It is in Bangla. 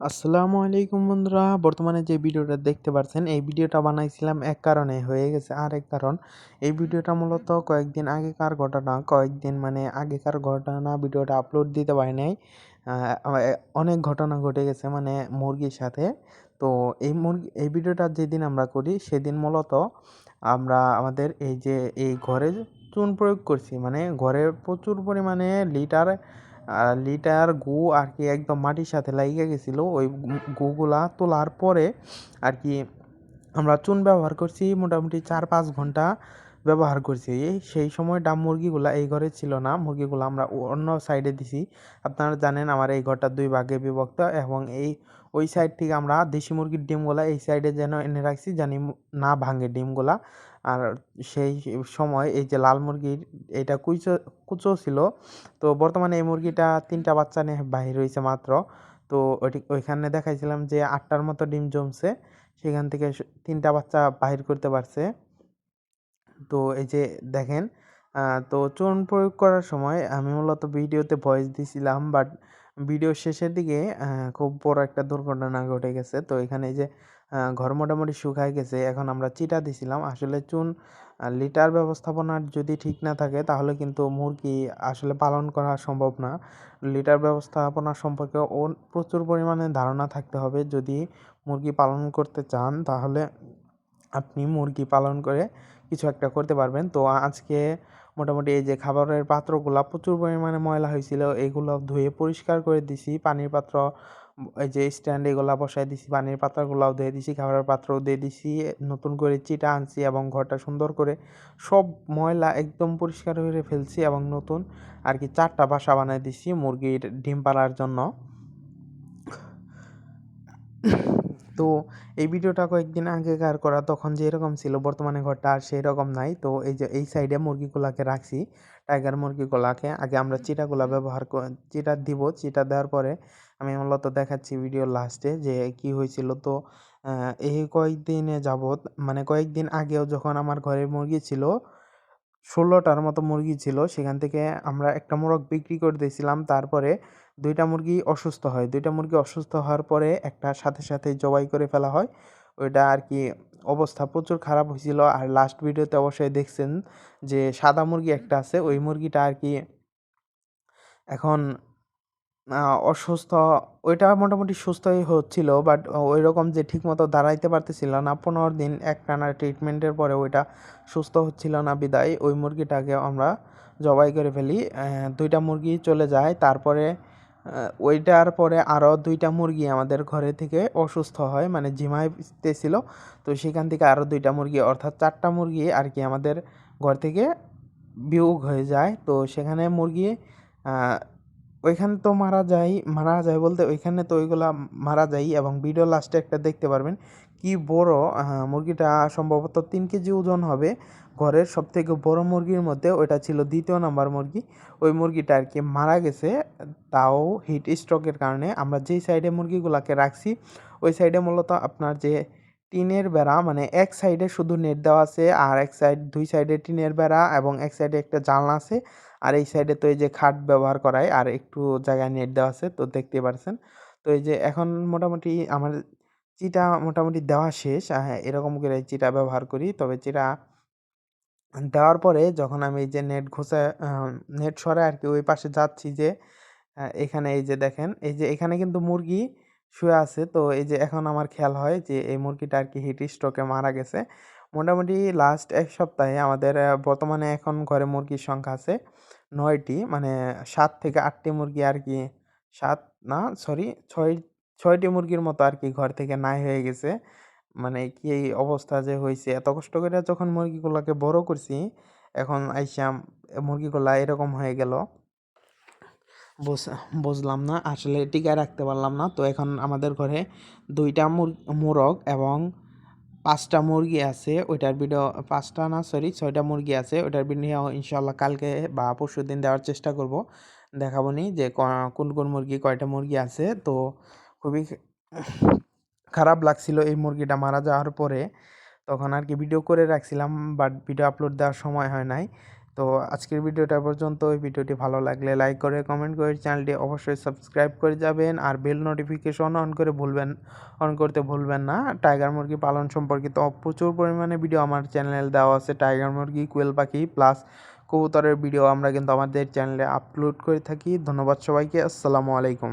আসসালামু আলাইকুম বন্ধুরা। বর্তমানে যে ভিডিওটা দেখতে পাচ্ছেন এই ভিডিওটা বানাইছিলাম এক কারণে হয়ে গেছে আর এক কারণ। এই ভিডিওটা মূলত কয়েকদিন আগেকার ঘটনা, কয়েকদিন মানে আগেকার ঘটনা ভিডিওটা আপলোড দিতে পারি নাই। অনেক ঘটনা ঘটে গেছে মানে মুরগির সাথে। তো এই মুরগি, এই ভিডিওটা যেদিন আমরা করি, সেদিন মূলত আমরা আমাদের এই যে এই ঘরে চুন প্রয়োগ করছি। মানে ঘরে প্রচুর পরিমাণে লিটার লিটার গু আর কি একদম মাটির সাথে লাগিয়ে গেছিল। ওই গুগুলা তোলার পরে আর কি আমরা চুন ব্যবহার করছি মোটামুটি চার পাঁচ ঘণ্টা। ব্যবহার করছি। এই, সেই সময় ডাম মুরগিগুলা এই ঘরে ছিল না। মুরগিগুলো আমরা অন্য সাইডে দিছি। আপনারা জানেন আমার এই ঘরটা দুই ভাগে বিভক্ত এবং এই, ওই সাইড থেকে আমরা দেশি মুরগির ডিমগুলা এই সাইডে যেন এনে রাখছি জানি না ভাঙে ডিমগুলা। আর সেই সময় এই যে লাল মুরগির এটা কুচো কুচো ছিল। তো বর্তমানে এই মুরগিটা তিনটা বাচ্চা নিয়ে বাহির হয়েছে মাত্র। তো ওইটি, ওইখানে দেখাইছিলাম যে আটটার মতো ডিম জমছে। সেখান থেকে তিনটা বাচ্চা বাহির করতে পারছে। তো এই যে দেখেন তো চুন প্রয়োগ করার সময় আমি মূলত ভিডিওতে ভয়েস দিছিলাম বাট ভিডিও শেষের দিকে খুব বড় একটা দুর্ঘটনা ঘটে গেছে। তো এখানে যে ঘর মোটামুটি শুকায় গেছে, এখন আমরা চিটা দিছিলাম। আসলে চুন লিটার ব্যবস্থাপনার যদি ঠিক না থাকে, তাহলে কিন্তু মুরগি আসলে পালন করা সম্ভব না। লিটার ব্যবস্থাপনা সম্পর্কে প্রচুর পরিমাণে ধারণা থাকতে হবে। যদি মুরগি পালন করতে চান, তাহলে আপনি মুরগি পালন করে কিছু একটা করতে পারবেন। তো আজকে মোটামুটি এই যে খাবারের পাত্রগুলা প্রচুর পরিমাণে ময়লা হয়েছিল, এগুলো ধুয়ে পরিষ্কার করে দিছি। পানির পাত্র, এই যে স্ট্যান্ড এগুলো বসাই দিছি, পানির পাত্রগুলাও ধুয়ে দিছি, খাবারের পাত্রও দিয়ে দিছি। নতুন করে চিটা আনছি এবং ঘরটা সুন্দর করে সব ময়লা একদম পরিষ্কার করে ফেলছি এবং নতুন আর কি চারটা বাসা বানাই দিছি মুরগির ডিম পাড়ার জন্য। তো এই ভিডিওটা কয়েকদিন আগেকার করা তখন যেরকম ছিল বর্তমানে ঘরটা আর সেই রকম নাই। তো এই যে এই সাইডে মুরগিগুলাকে রাখছি টাইগার মুরগিগুলাকে। আগে আমরা চিটাগুলা ব্যবহার চিটা দিব চিটা দেওয়ার পরে আমি মূলত দেখাচ্ছি ভিডিও লাস্টে যে কি হয়েছিল। তো এই কয়েকদিনে যাবত মানে কয়েকদিন আগেও যখন আমার ঘরে মুরগি ছিল ষোলোটার মতো মুরগি ছিল, সেখান থেকে আমরা একটা মোরগ বিক্রি করে দিয়েছিলাম। তারপরে দুইটা মুরগি অসুস্থ হয়। দুইটা মুরগি অসুস্থ হওয়ার পরে একটা সাথে সাথে জবাই করে ফেলা হয়। ওইটা আর কি অবস্থা প্রচুর খারাপ হয়েছিল। আর লাস্ট ভিডিওতে অবশ্যই দেখছেন যে সাদা মুরগি একটা আছে। ওই মুরগিটা আর কি এখন অসুস্থ, ওইটা মোটামুটি সুস্থই হচ্ছিল বাট ওই রকম যে ঠিকমতো দাঁড়াইতে পারতেছিল না, পনেরো দিন একটানা ট্রিটমেন্টের পরে ওইটা সুস্থ হচ্ছিল না বিদায়। ওই মুরগিটাকে আমরা জবাই করে ফেলি। দুইটা মুরগি চলে যায়, তারপরে ওইটার পরে আরও দুইটা মুরগি আমাদের ঘরে থেকে অসুস্থ হয় মানে ঝিমাইতেছিল তো সেখান থেকে আরও দুইটা মুরগি, অর্থাৎ চারটা মুরগি আর কি আমাদের ঘর থেকে বিয়োগ হয়ে যায়। তো সেখানে মুরগি ওইখানে তো মারা যায় মারা যায় বলতে ওইখানে তো ওইগুলা মারা যায় এবং ভিডিও লাস্টে একটা দেখতে পারবেন কি বড় মুরগিটা সম্ভবত তিন কেজি ওজন হবে। ঘরের সব থেকে বড় মুরগির মধ্যে ওইটা ছিল দ্বিতীয় নাম্বার মুরগি। ওই মুরগিটা আর কি মারা গেছে, তাও হিট স্ট্রোকের কারণে। আমরা যেই সাইডে মুরগিগুলাকে রাখছি, ওই সাইডে মূলত আপনার যে টিনের বেড়া মানে এক সাইডে শুধু নেট দেওয়া আছে আর এক সাইড দুই সাইডে টিনের বেড়া এবং এক সাইডে একটা জানলা আছে। আর এই সাইডে তো এই যে খাট ব্যবহার করায় আর একটু জায়গায় নেট দেওয়া আছে তো দেখতে পারছেন। তো এই যে এখন মোটামুটি আমার চিটা মোটামুটি দেওয়া শেষ আহ, এরকম করে চিটা ব্যবহার করি। তবে চিটা দেওয়ার পরে যখন আমি এই যে নেট ঘষে নেট সরাই আর কি ওই পাশে যাচ্ছি যে এখানে এই যে দেখেন এই যে এখানে কিন্তু মুরগি শুয়ে আছে। তো এই যে এখন আমার খেয়াল হয় যে এই মুরগিটা আর কি হিট স্ট্রোকে মারা গেছে। মোটামুটি লাস্ট এক সপ্তাহে আমাদের বর্তমানে এখন ঘরে মুরগির সংখ্যা আছে নয়টি মানে সাত থেকে আটটি মুরগি আর কি, সাত না, সরি, ছয় ছয়টি মুরগির মতো আর কি ঘর থেকে নাই হয়ে গেছে। মানে কি এই অবস্থা যে হয়েছে এত কষ্ট করে যখন মুরগিগুলোকে বড় করছি, এখন আইসাম মুরগিগুলা এরকম হয়ে গেল। বুঝ, বুঝলাম না, আসলে টিকায় রাখতে পারলাম না। তো এখন আমাদের ঘরে দুইটা মুর- মোরগ এবং পাঁচটা মুরগি আছে, ওইটার ভিডিও পাঁচটা না সরি ছয়টা মুরগি আছে, ওইটার ভিডিও ইনশাল্লাহ কালকে বা পরশু দিন দেওয়ার চেষ্টা করব। দেখাবো নি যে কোন কোন মুরগি, কয়টা মুরগি আছে। তো খুবই খারাপ লাগছিল এই মুরগিটা মারা যাওয়ার পরে। তখন আর কি ভিডিও করে রাখছিলাম বাট ভিডিও আপলোড দেওয়ার সময় হয় নাই। তো আজকের ভিডিওটা পর্যন্ত ওই ভিডিওটি ভালো লাগলে লাইক করে কমেন্ট করে চ্যানেলটি অবশ্যই সাবস্ক্রাইব করে যাবেন আর বেল নোটিফিকেশন অন করে ভুলবেন অন করতে ভুলবেন না। টাইগার মুরগি পালন সম্পর্কিত প্রচুর পরিমাণে ভিডিও আমার চ্যানেলে দেওয়া আছে। টাইগার মুরগি কোয়েল পাখি প্লাস কবুতরের ভিডিও আমরা কিন্তু আমাদের চ্যানেলে আপলোড করে থাকি। ধন্যবাদ সবাইকে। আসসালামু আলাইকুম।